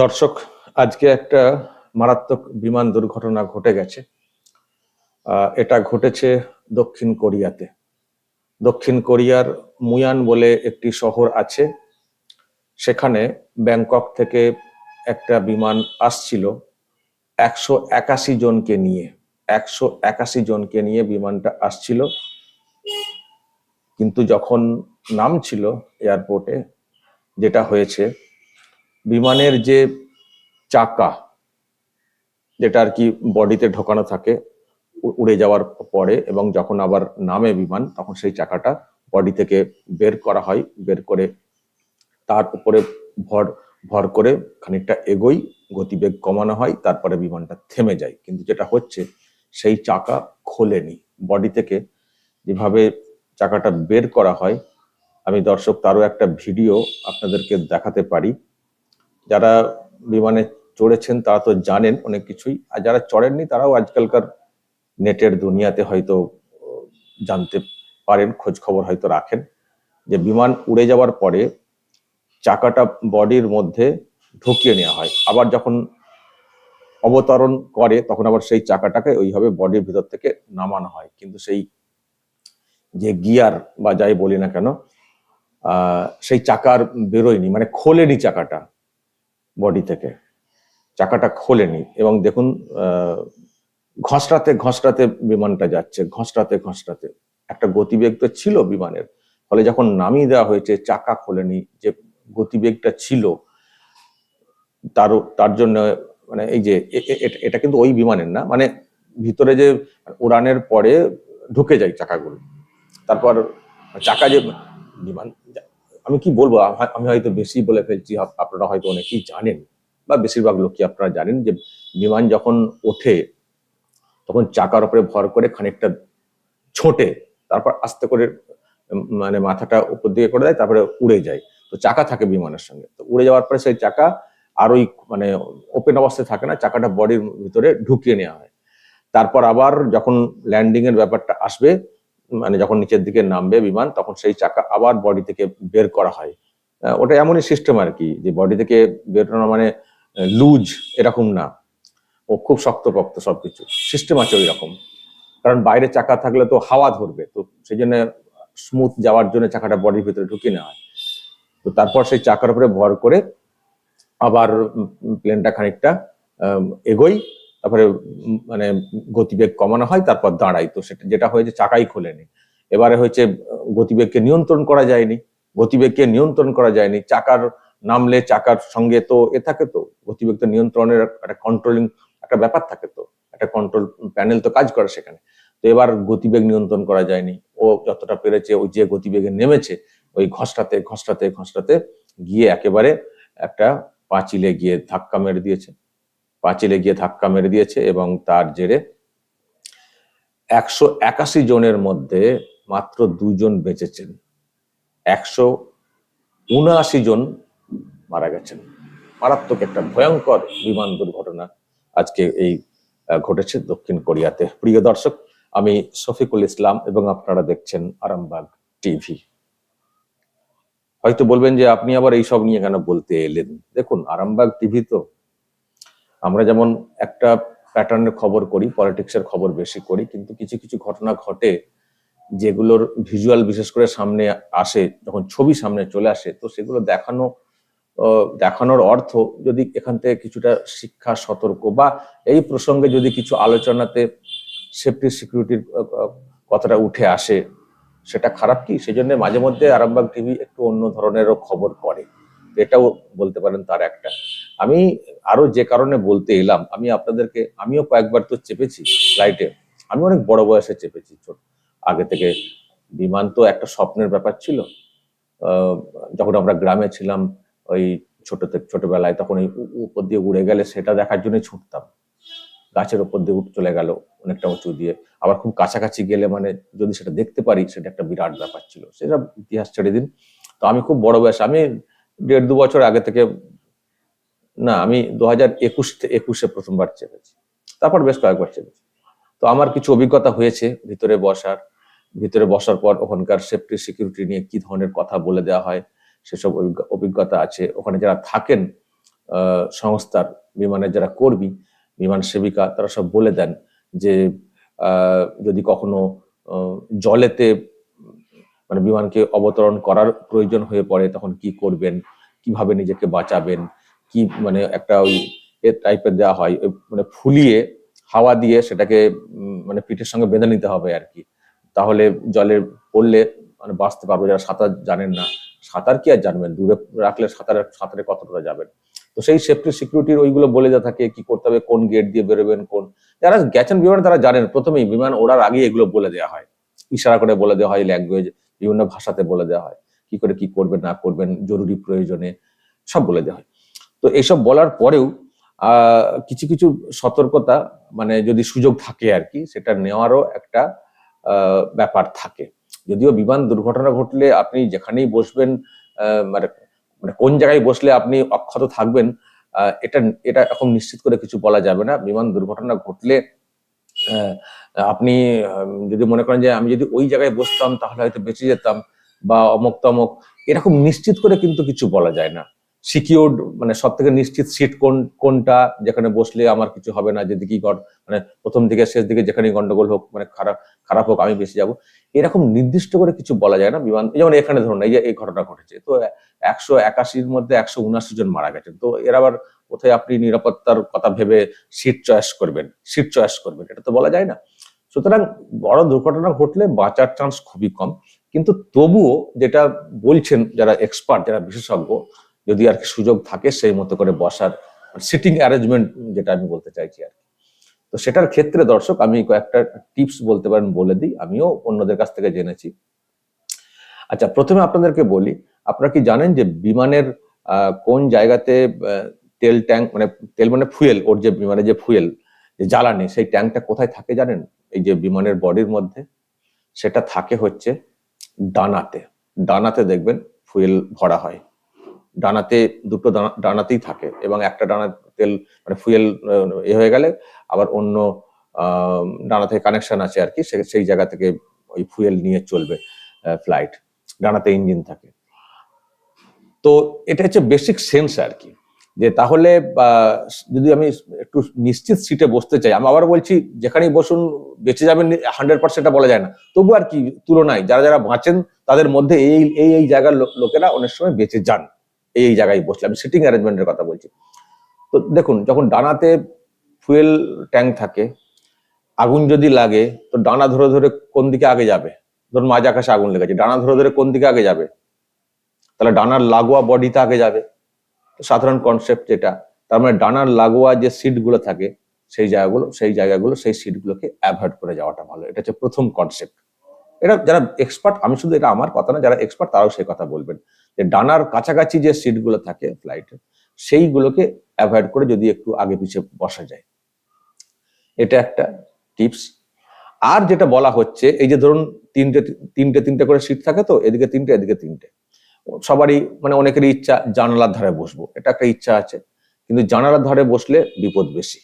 দর্শক, আজকে একটা মারাত্মক বিমান দুর্ঘটনা ঘটে গেছে। এটা ঘটেছে দক্ষিণ কোরিয়াতে। দক্ষিণ কোরিয়ার মুয়ান বলে একটি শহর আছে। সেখানে ব্যাংকক থেকে একটা বিমান আসছিল একশো একাশি জনকে নিয়ে। একশো একাশি জনকে নিয়ে বিমানটা আসছিল। কিন্তু যখন নামছিল এয়ারপোর্টে, যেটা হয়েছে বিমানের যে চাকা, যেটা আর কি বডিতে ঢোকানো থাকে উড়ে যাওয়ার পরে এবং যখন আবার নামে বিমান, তখন সেই চাকাটা বডি থেকে বের করা হয়, বের করে তার উপরে ভর ভর করে খানিকটা এগোই, গতিবেগ কমানো হয়, তারপরে বিমানটা থেমে যায়। কিন্তু যেটা হচ্ছে, সেই চাকা খোলেনি। বডি থেকে যেভাবে চাকাটা বের করা হয়, আমি দর্শক তারও একটা ভিডিও আপনাদেরকে দেখাতে পারি। যারা বিমানে চড়েছেন তারা তো জানেন অনেক কিছুই। আর যারা চড়েননি তারাও আজকালকার নেটের দুনিয়াতে হয়তো জানতে পারেন খোঁজ খবর হয়তো রাখেন যে বিমান উড়ে যাওয়ার পরে চাকাটা বডির মধ্যে ঢুকিয়ে নেওয়া হয়। আবার যখন অবতরণ করে তখন আবার সেই চাকাটাকে ওইভাবে বডির ভিতর থেকে নামানো হয়। কিন্তু সেই যে গিয়ার বা যাই বলি না কেন সেই চাকার বেরোয়নি মানে খোলেনি চাকাটা। বডি থেকে। চাকাটা খোলেনি এবং দেখুন ঘসড়াতে ঘসড়াতে বিমানটা যাচ্ছে ঘসড়াতে ঘসড়াতে একটা গতিবেগ তো ছিল বিমানের, ফলে যখন নামিয়ে দেওয়া হয়েছে, চাকা খোলেনি, যে গতিবেগটা ছিল তারও তার জন্য মানে এই যে এটা কিন্তু ওই বিমানের না মানে ভিতরে যে উড়ানের পরে ঢুকে যায় চাকাগুলো। তারপর চাকা যে বিমান আমি কি বলব? আমি হয়তো বেশি বলে ফেলছি আপনারা হয়তো অনেকেই জানেন বা বেশিরভাগ লোকই আপনারা জানেন যে বিমান যখন ওঠে, তখন চাকার উপরে ভর করে খানিকটা ছোটে, তারপর আস্তে করে মানে মাথাটা উপর দিকে করে দেয়, তারপরে উড়ে যায়। তো চাকা থাকে বিমানের সঙ্গে। তো উড়ে যাওয়ার পরে সেই চাকা আর ওই মানে ওপেন অবস্থায় থাকে না, চাকাটা বডির ভিতরে ঢুকিয়ে নেওয়া হয়। তারপর আবার যখন ল্যান্ডিং এর ব্যাপারটা আসবে মানে যখন নিচের দিকে নামবে বিমান, তখন সেই চাকা আবার বডি থেকে বের করা হয়। ওটা এমনই সিস্টেম আর কি, যে বডি থেকে বেরোনো মানে লুজ এরকম না। ও খুব শক্তপোক্ত সবকিছু। সিস্টেম আছে ওই রকম কারণ বাইরে চাকা থাকলে তো হাওয়া ধরবে, তো সেই জন্য স্মুথ যাওয়ার জন্য চাকাটা বডির ভিতরে ঢুকিয়ে নেওয়া হয়। তো তারপর সেই চাকার উপরে ভর করে আবার প্লেনটা খানিকটা এগোই। তারপরে মানে গতিবেগ কমানো হয়, তারপর দাঁড়াই তো সেটা, যেটা হয়েছে চাকাই খোলেনি। এবারে হয়েছে, গতিবেগকে নিয়ন্ত্রণ করা যায়নি। গতিবেগকে নিয়ন্ত্রণ করা যায়নি। চাকার নামলে চাকার সঙ্গে তো এ থাকে তো। গতিবেগ তো নিয়ন্ত্রণের একটা কন্ট্রোলিং একটা ব্যাপার থাকে তো। একটা কন্ট্রোল প্যানেল তো কাজ করে সেখানে। তো এবার গতিবেগ নিয়ন্ত্রণ করা যায়নি। ও যতটা পেরেছে, ওই যে গতিবেগে নেমেছে, ওই ঘষটাতে ঘষটাতে ঘষটাতে গিয়ে একেবারে একটা পাঁচিলে গিয়ে ধাক্কা মেরে দিয়েছে। পাঁচিলে গিয়ে ধাক্কা মেরে দিয়েছে এবং তার জেরে একশো একাশি জনের মধ্যে মাত্র দুজন বেঁচেছেন। একশো উনআশি জন মারা গেছেন। মারাত্মক একটা ভয়ঙ্কর বিমান দুর্ঘটনা আজকে এই ঘটেছে দক্ষিণ কোরিয়াতে। প্রিয় দর্শক, আমি শফিকুল ইসলাম এবং আপনারা দেখছেন আরামবাগ টিভি। হয়তো বলবেন যে আপনি আবার এইসব নিয়ে কেন বলতে এলেন? দেখুন, আরামবাগ টিভি তো আমরা যেমন একটা প্যাটার্নের খবর করি, পলিটিক্সের খবর বেশি করি, কিন্তু কিছু কিছু ঘটনা ঘটে যেগুলোর ভিজুয়াল বিশেষ করে সামনে আসে, যখন ছবি সামনে চলে আসে, তো সেগুলো দেখানো দেখানোর অর্থ যদি এখান থেকে কিছুটা শিক্ষা, সতর্ক বা এই প্রসঙ্গে যদি কিছু আলোচনাতে সেফটি সিকিউরিটির কথাটা উঠে আসে, সেটা খারাপ কি? সেই জন্য মাঝে মধ্যে আরামবাগ টিভি একটু অন্য ধরনেরও খবর করে এটাও বলতে পারেন তার একটা। আমি আরও যে কারণে বলতে এলাম, আমি আপনাদেরকে, আমিও কয়েকবার তো চেপেছি ফ্লাইটে আমি অনেক বড় বয়সে চেপেছি ছোট, আগে থেকে। বিমান তো একটা স্বপ্নের ব্যাপার ছিল। যখন আমরা গ্রামে ছিলাম, ওই ছোট ছোটবেলায় তখন ওই উপর দিয়ে উড়ে গেলে সেটা দেখার জন্যই ছুটতাম। গাছের উপর দিয়ে চলে গেল অনেকটা উঁচু দিয়ে। আবার খুব কাছাকাছি গেলে মানে যদি সেটা দেখতে পারি, সেটা একটা বিরাট ব্যাপার ছিল। সেটা ইতিহাস ছেড়ে দিন। তো আমি খুব বড় বয়স, আমি দেড় দু বছর আগে থেকে না, আমি দু হাজার একুশ একুশে প্রথমবার চেপেছি। তারপর বেশ কয়েকবার চেপেছি। তো আমার কিছু অভিজ্ঞতা হয়েছে ভিতরে বসার। ভিতরে বসার পর ওখানকার সেফটি সিকিউরিটি নিয়ে কি ধরনের কথা বলে দেওয়া হয়, সেসব অভিজ্ঞ- অভিজ্ঞতা আছে। ওখানে যারা থাকেন সংস্থার, বিমানের যারা কর্মী, বিমান সেবিকা, তারা সব বলে দেন যে যদি কখনো জলেতে মানে বিমানকে অবতরণ করার প্রয়োজন হয়ে পড়ে, তখন কি করবেন? কীভাবে নিজেকে বাঁচাবেন? কি মানে একটা ওই টাইপের দেওয়া হয় মানে ফুলিয়ে, হাওয়া দিয়ে সেটাকে মানে পিঠের সঙ্গে বেঁধে নিতে হবে আর কি। তাহলে জলে পড়লে মানে বাঁচতে পারবে, যারা সাঁতার জানেন না। সাঁতার কি আর জানবেন? দূরে রাখলে সাঁতার সাঁতারে কতটা যাবেন? তো সেই সেফটি সিকিউরিটির ওইগুলো বলে দেওয়া থাকে, কি করতে হবে, কোন গেট দিয়ে বেরোবেন, কোন যারা গেছেন বিমানে তারা জানেন, প্রথমেই বিমান ওড়ার আগে এগুলো বলে দেওয়া হয়। ইশারা করে বলে দেওয়া হয় ল্যাঙ্গুয়েজ বিভিন্ন ভাষাতে বলে দেওয়া হয়। কি করে কি করবেন, না করবেন, জরুরি প্রয়োজনে সব বলে দেওয়া হয়। তো এসব বলার পরেও কিছু কিছু সতর্কতা মানে যদি সুযোগ থাকে আর কি, সেটা নেওয়ারও একটা ব্যাপার থাকে। যদিও বিমান দুর্ঘটনা ঘটলে আপনি যেখানেই বসবেন মানে মানে কোন জায়গায় বসলে আপনি অক্ষত থাকবেন এটা এটা এখন নিশ্চিত করে কিছু বলা যাবে না। বিমান দুর্ঘটনা ঘটলে আপনি যদি মনে করেন যে আমি যদি ওই জায়গায় বসতাম, তাহলে হয়তো বেঁচে যেতাম বা অমুক তমক এরকম নিশ্চিত করে কিন্তু কিছু বলা যায় না। সিকিউরড মানে সব থেকে নিশ্চিত সিট কোন, কোনটা, যেখানে বসলে আমার কিছু হবে না, যেদিকে গড় মানে প্রথম দিকে, শেষ দিকে যেখানে গন্ডগোল হোক মানে খারাপ খারাপ হোক, আমি বেশি যাব। এরকম নির্দিষ্ট করে কিছু বলা যায় না, বিমান, যেমন এখানে ধরুন, এই যে, এই ঘটনা ঘটেছে, তো একশো একাশির মধ্যে একশো উনাশি জন মারা গেছেন, তো এর আবার কোথায় আপনি নিরাপত্তার কথা ভেবে সিট চয়েস করবেন সিট চয়েস করবেন, এটা তো বলা যায় না। সুতরাং বড় দুর্ঘটনা ঘটলে বাঁচার চান্স খুবই কম, কিন্তু তবুও যেটা বলছেন যারা এক্সপার্ট যারা বিশেষজ্ঞ যদি আর কি সুযোগ থাকে সেই মতো করে বসার সিটিং অ্যারেঞ্জমেন্ট যেটা আমি বলতে চাইছি আর তো সেটার ক্ষেত্রে দর্শক, আমি কয়েকটা টিপস বলতে পারেন বলে দিই, আমিও অন্যদের কাছ থেকে জেনেছি। আচ্ছা প্রথমে আপনাদেরকে বলি, আপনারা কি জানেন যে বিমানের কোন জায়গাতে তেল ট্যাঙ্ক মানে তেল মানে ফুয়েল, ওর যে বিমানে যে ফুয়েল, যে জ্বালানি, সেই ট্যাঙ্কটা কোথায় থাকে জানেন? এই যে বিমানের বডির মধ্যে। সেটা থাকে হচ্ছে ডানাতে। ডানাতে দেখবেন ফুয়েল ভরা হয়। ডানাতে, দুটো ডানা- ডানাতেই থাকে এবং একটা ডানা তেল মানে ফুয়েল, এ হয়ে গেলে আবার অন্য ডানা থেকে কানেকশন আছে আর কি সেই জায়গা থেকে ওই ফুয়েল নিয়ে চলবে ফ্লাইট। ডানাতে ইঞ্জিন থাকে। তো এটা হচ্ছে বেসিক সেন্স আর কি, যে তাহলে যদি আমি একটু নিশ্চিত সিটে বসতে চাই, আমি আবার বলছি, যেখানেই বসুন, বেঁচে যাবেন, হান্ড্রেড পার্সেন্ট বলা যায় না। তবু আর কি তুলনায়, যারা যারা বাঁচেন, তাদের মধ্যে এই এই জায়গার লোকেরা অনেক সময় বেঁচে যান। এই জায়গায় বসলে, আমি সিটিং অ্যারেঞ্জমেন্টের কথা বলছি। তো দেখুন, যখন ডানাতে ফুয়েল ট্যাঙ্ক থাকে, আগুন যদি লাগে, তো ডানা ধরে ধরে কোন দিকে আগে যাবে? ধরুন মাঝ আকাশে আগুন লেগেছে, ডানা ধরে ধরে কোন দিকে আগে যাবে? তাহলে ডানার লাগোয়া বডিতে আগে যাবে। সাধারণ কনসেপ্ট যেটা, তার মানে ডানার লাগোয়া যে সিটগুলো থাকে, সেই জায়গাগুলো সেই জায়গাগুলো, সেই সিটগুলোকে অ্যাভয়েড করে যাওয়াটা ভালো। এটা হচ্ছে প্রথম কনসেপ্ট এটা যারা এক্সপার্ট আমি শুধু এটা আমার কথা না, যারা এক্সপার্ট তারাও সেই কথা বলবেন। যে ডানার কাছাকাছি যে সিটগুলো থাকে ফ্লাইটে সেইগুলোকে অ্যাভয়েড করে যদি একটু আগে পিছিয়ে বসা যায়। এটা একটা টিপস আর যেটা বলা হচ্ছে, এই যে ধরুন তিনটে তিনটে তিনটে করে সিট থাকে তো, এদিকে তিনটে এদিকে তিনটে। সবারই মানে অনেকেরই ইচ্ছা জানালার ধারে বসবো, এটা একটা ইচ্ছা আছে। কিন্তু জানালার ধারে বসলে বিপদ বেশি।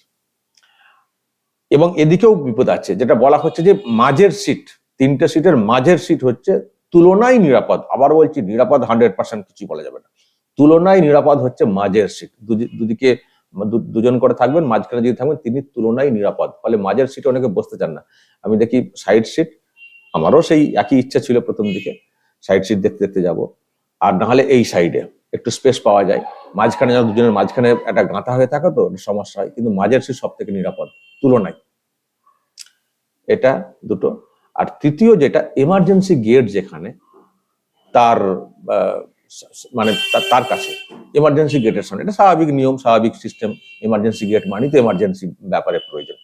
এবং এদিকেও বিপদ আছে, যেটা বলা হচ্ছে যে মাঝের সিট তিনটে সিটের মাঝের সিট হচ্ছে তুলনায় নিরাপদ। আবার বলছি নিরাপদ হান্ড্রেড পার্সেন্ট কিছু বলা যাবে না। তুলনায় নিরাপদ হচ্ছে মাঝের সিট। দুদিকে দুজন করে থাকবেন, মাঝখানে যদি থাকবেন তিনি তুলনায় নিরাপদ। ফলে মাঝের সিটে অনেকে বসতে চান না। আমি দেখি সাইড সিট, আমারও সেই একই ইচ্ছা ছিল প্রথম দিকে। সাইড সিট দেখতে দেখতে যাব। আর না হলে এই সাইডে একটু স্পেস পাওয়া যায়। মাঝখানে যেন দুজনের মাঝখানে একটা গাঁথা হয়ে থাকে তো সমস্যা হয়। কিন্তু মাঝের সিট সব থেকে নিরাপদ, তুলনায়। এটা দুটো। আর তৃতীয় যেটা এমার্জেন্সি গেট যেখানে, তার মানে তার কাছে। এমার্জেন্সি গেটের সামনে। এটা স্বাভাবিক নিয়ম, স্বাভাবিক সিস্টেম এমার্জেন্সি গেট মানেই তো এমার্জেন্সি ব্যাপারে প্রয়োজন।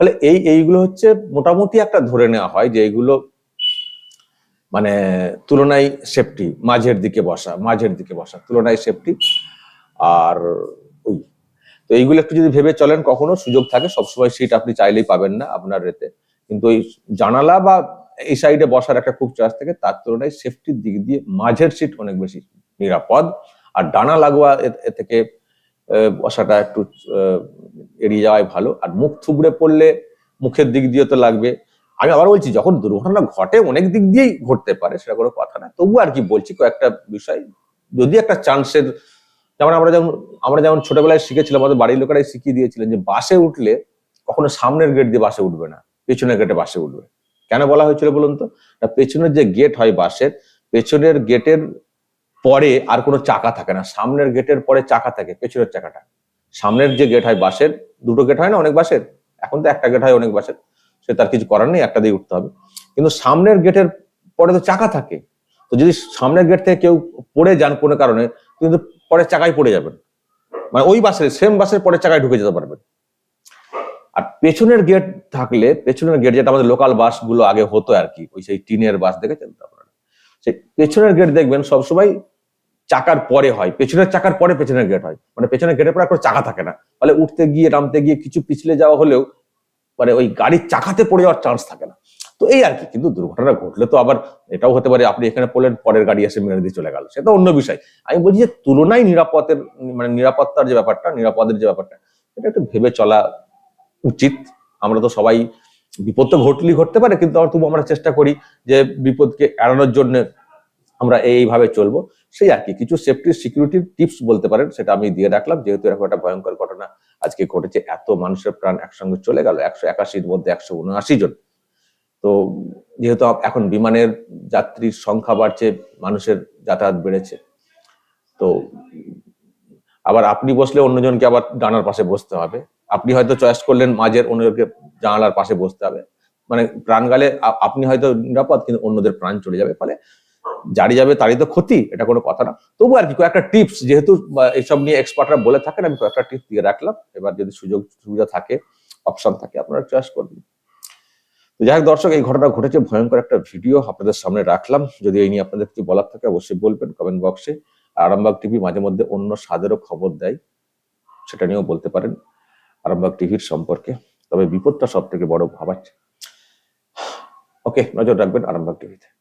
ফলে এই, এইগুলো হচ্ছে মোটামুটি একটা ধরে নেওয়া হয় যে এইগুলো মানে তুলনায় সেফটি মাঝের দিকে বসা, মাঝের দিকে বসা, তুলনায় সেফটি আর ওই। তো এইগুলো একটু যদি ভেবে চলেন, কখনো সুযোগ থাকে, সবসময় সিট আপনি চাইলেই পাবেন না আপনার রেতে কিন্তু ওই জানালা বা এই সাইডে বসার একটা খুব চার্জ থাকে, তার তুলনায় সেফটির দিক দিয়ে মাঝের সিট অনেক বেশি নিরাপদ। আর ডানা লাগোয়া এ- থেকে বসাটা একটু এড়িয়ে যাওয়াই ভালো। আর মুখ থুবড়ে পড়লে মুখের দিক দিয়ে তো লাগবে। আমি আবার বলছি, যখন দুর্ঘটনা ঘটে অনেক দিক দিয়েই ঘটতে পারে, সেটা কোনো কথা না। তবু আর কি বলছি, কয়েকটা বিষয়। যদি একটা চান্সের, যেমন আমরা যেমন আমরা যেমন ছোটবেলায় শিখেছিলাম, আমাদের বাড়ির লোকেরাই শিখিয়ে দিয়েছিলেন যে বাসে উঠলে কখনো সামনের গেট দিয়ে বাসে উঠবে না। পেছনের গেটে বাসে উঠবে। কেন বলা হয়েছিল বলুন তো? পেছনের যে গেট হয় বাসের, পেছনের গেটের পরে আর কোনো চাকা থাকে না। সামনের গেটের পরে চাকা থাকে, পেছনের চাকাটা। সামনের যে গেট হয় বাসের, দুটো গেট হয় না অনেক বাসের? এখন তো একটা গেট হয় অনেক বাসের। সে তার কিছু করার নেই, একটা দিয়ে উঠতে হবে। কিন্তু সামনের গেটের পরে তো চাকা থাকে। তো যদি সামনের গেট থেকে কেউ পড়ে যান কোনো কারণে কিন্তু পরে চাকায় পড়ে যাবেন। মানে ওই বাসের সেম বাসের পরে চাকায় ঢুকে যেতে পারবেন। আর পেছনের গেট থাকলে পেছনের গেট যেটা আমাদের লোকাল বাসগুলো আগে হতো আর কি ওই সেই টিনের বাস দেখেছেন তো আপনারা? সেই পেছনের গেট দেখবেন সবসময় চাকার পরে হয়, পেছনের চাকার পরে পেছনের গেট হয়। মানে পেছনের গেটের পরে কোনো চাকা থাকে না। ফলে উঠতে গিয়ে, নামতে গিয়ে কিছু পিছলে যাওয়া হলেও মানে ওই গাড়ির চাকাতে পড়ে যাওয়ার চান্স থাকে না। তো এই আর কি কিন্তু দুর্ঘটনা ঘটলে তো আবার এটাও হতে পারে, আপনি এখানে পড়লেন, পরের গাড়ি এসে মেরে দিয়ে চলে গেল। সেটা অন্য বিষয়। আমি বলছি যে তুলনায় নিরাপদের মানে নিরাপত্তার যে ব্যাপারটা, নিরাপদের যে ব্যাপারটা, এটা একটু ভেবে চলা উচিত। আমরা তো সবাই বিপদ তো ঘটলেই ঘটতে পারে, কিন্তু আমরা তবু আমরা চেষ্টা করি যে বিপদকে এড়ানোর জন্য আমরা এইভাবে চলবো। সেই আর কি, কিছু সেফটি সিকিউরিটির টিপস বলতে পারেন, সেটা আমি দিয়ে রাখলাম। যেহেতু এরকম একটা ভয়ঙ্কর ঘটনা আজকে ঘটেছে, এত মানুষের প্রাণ একসঙ্গে চলে গেল, একশো একাশির মধ্যে একশো উনআশি জন। তো যেহেতু এখন বিমানের যাত্রীর সংখ্যা বাড়ছে, মানুষের যাতায়াত বেড়েছে, তো আবার আপনি বসলে অন্যজনকে আবার ডানার পাশে বসতে হবে। আপনি হয়তো চয়েস করলেন মাঝের অন্যজনকে জানালার পাশে বসতে হবে। মানে প্রাণ গালে আপনি হয়তো নিরাপদ কিন্তু অন্যদের প্রাণ চলে যাবে। ফলে জারি যাবে তারই তো ক্ষতি এটা কোনো কথা না। তবু আর কি কয়েকটা টিপস যেহেতু বা, এইসব নিয়ে এক্সপার্টরা বলে থাকেন আমি কয়েকটা টিপস দিয়ে রাখলাম। এবার যদি সুযোগ সুবিধা থাকে অপশন থাকে আপনারা চয়েস করবেন। তো যাই হোক দর্শক এই ঘটনা ঘটেছে ভয়ঙ্কর একটা ভিডিও আপনাদের সামনে রাখলাম। যদি এই নিয়ে আপনাদের কিছু বলার থাকে অবশ্যই বলবেন কমেন্ট বক্সে আরামবাগ টিভি মাঝে মধ্যে অন্য স্বাদেরও খবর দেয় সেটা নিয়েও বলতে পারেন। আরামবাগ টিভির সম্পর্কে তবে বিপদটা সব থেকে বড় ভাবাচ্ছে। ওকে নজর রাখবেন আরামবাগ টিভিতে।